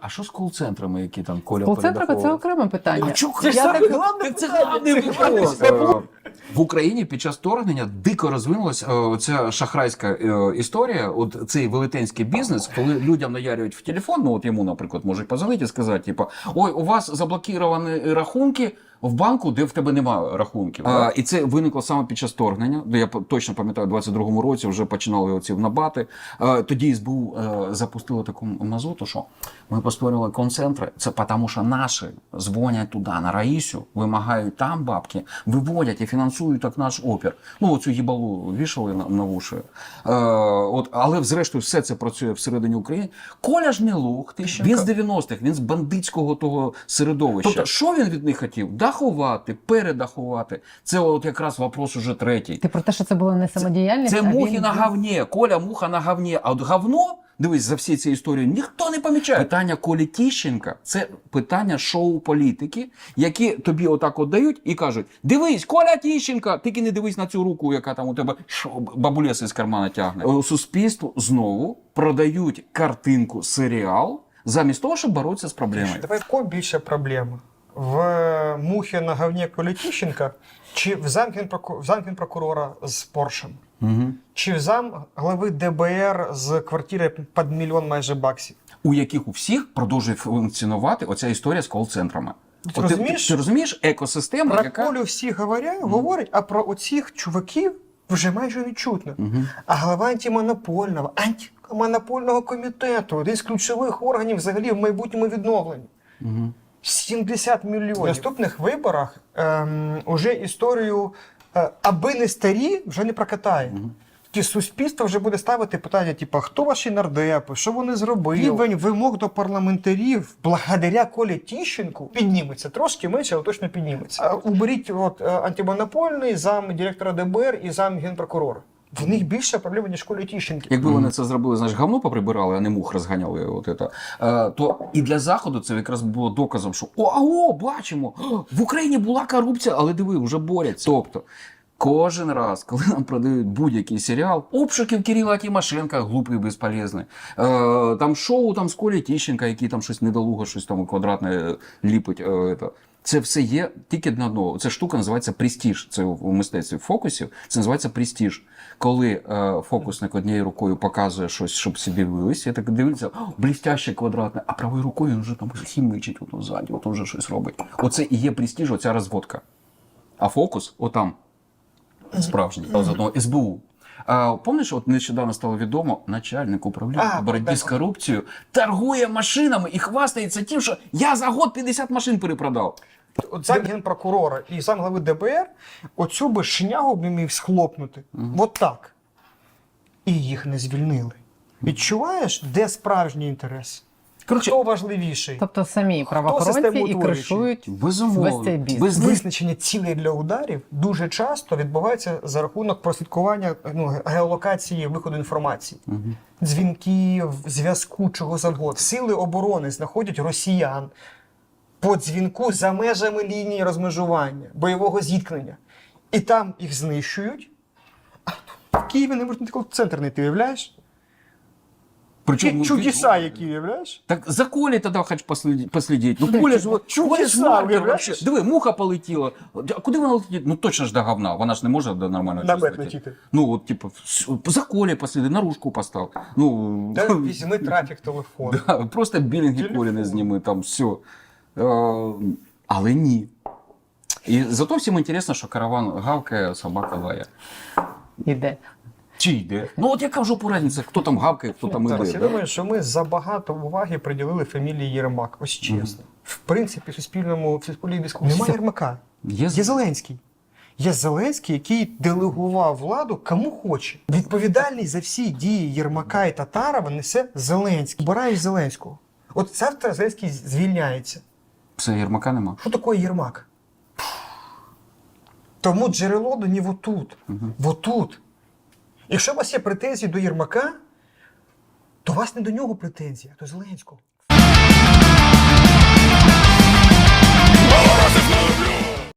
А що з кол-центрами, які там Коля Кол-центрами це перераховував? окреме питання. А чого? Я Це так- саме головне Це головне вопрос. Е, В Україні під час вторгнення дико розвинулася е, ця шахрайська е, історія. От цей велетенський бізнес, коли людям наярюють в телефон, ну от йому, наприклад, можуть позвонити і сказати, типу, ой, у вас заблоковані рахунки. В банку, де в тебе немає рахунків, а, і це виникло саме під час вторгнення. Де я точно пам'ятаю, у 22-му році вже починали оці набати. А, тоді СБУ е, запустили таку мазуту, що ми постворювали концентри. Це тому, що наші дзвонять туди на Раїсю, вимагають там бабки, виводять і фінансують так наш опір. Ну оцю їбалу вішали на, на вуші. Е, от, але зрештою все це працює всередині України. Коля ж не луг, він з 90-х, він з бандитського того середовища. Тобто, що він від них хотів? Дахувати, передахувати. Це от якраз вопрос уже третій. Ти про те, що це була не самодіяльність? Це а мухи він- на говні. Коля муха на говні. А от говно, дивись, за всі ці історії ніхто не помічає. Питання Колі Тіщенка це питання шоу-політики, які тобі отак от дають і кажуть: дивись, Коля Тіщенка, тільки не дивись на цю руку, яка там у тебе що, бабулеса з кармана тягне. Е, Суспільству знову продають картинку, серіал, замість того, щоб боротися з проблемою. Давай в кого більше проблема? В мухі на говні Колітіщенка чи в замкін, в замкін прокурора з Поршем? Угу. Чи в зам глави ДБР з квартири під мільйон майже баксів? у яких у всіх продовжує функціонувати оця історія з кол-центрами. Ти От розумієш? ти, ти розумієш екосистему, Про яка Колю всі говорять, говорять, а про оцих чуваків вже майже не чутно. Мгм. А глава антимонопольного, антимонопольного комітету, один з ключових органів взагалі в майбутньому відновленні. Мгм. 70 мільйонів. В наступних виборах ем, уже історію е, аби не старі вже не прокатає. Ті суспільство вже буде ставити питання, типу, хто ваші нардепи, що вони зробили? Рівень вимог до парламентарів благодаря Колі Тіщенку підніметься. Трошки менше, але точно підніметься. А уберіть от, е, антимонопольний зам директора ДБР і зам генпрокурора. В них більше проблем, ніж Колі Тіщенки. Якби вони це зробили, знаєш, говно поприбирали, а не мух розганяли, от это, е, то і для заходу це якраз було доказом, що о, а, о, бачимо, в Україні була корупція, але диви, вже борються. Тобто. Кожен раз, коли нам продають будь-який серіал, обшуків Кирила Тимошенка, глупий безполезний. Е, там шоу там з Колі Тіщенка, який там щось недолуго, щось там квадратне ліпить. Е. Це все є тільки на одного. Ця штука називається престіж. Це в мистецтві фокусів. Це називається престіж. Коли е, фокусник однією рукою показує щось, щоб всі дивилися, я так дивлюся, блістяще квадратне, а правою рукою він вже там хімичить от ззаді, от вже щось робить. Оце і є престіж, оця розводка. А фокус отам справжній, з одного СБУ. А, Помниш, от нещодавно стало відомо, начальник управління по боротьбі з корупцією торгує машинами і хвастається тим, що я за год 50 машин перепродав. От зам генпрокурора і зам глави ДБР оцю би шнягу б міг схлопнути. От так. І їх не звільнили. Відчуваєш, де справжній інтерес? Коротше, Хто важливіший? Тобто самі правоохоронці і кришують безумовно. весь цей бізнес. Без Визначення цілей для ударів дуже часто відбувається за рахунок прослідкування ну, геолокації виходу інформації, дзвінків, зв'язку, чого завгодно. Сили оборони знаходять росіян по дзвінку за межами лінії розмежування, бойового зіткнення. І там їх знищують. А в Києві не можна такий центр не ти уявляєш? Причому, Чи чудеса, які уявляєш? Так за Колей тоді хоч послідити. Ну, Коля ж, чудеса, уявляєш? Диви, муха полетіла. А куди вона летить? Ну точно ж до говна. Вона ж не може до нормального На бет летіти. Ну, от, типу, за Колей посліди, наружку постав. Ну, Та візьми трафік телефону. Да, просто білінги колі не зніми, там все. Е, але ні. І зато всім інтересно, що караван гавкає, собака лає. іде. Чи йде? Ну от яка в жопу разниця, хто там гавкає, хто там іде. я думаю, що ми забагато уваги приділили фамілії Єрмак. Ось чесно. В принципі, в суспільному в суспільній дискусії немає Єрмака. Є, Є Зеленський. Є Зеленський, який делегував владу кому хоче. Відповідальність за всі дії Єрмака і Татарова несе Зеленський. Обираєш Зеленського. От завтра Зеленський звільняється. Все, Єрмака нема. Що таке Єрмак? Тому джерело до нього тут. Отут. Якщо у вас є претензії до Єрмака, то у вас не до нього претензії, а до Зеленського.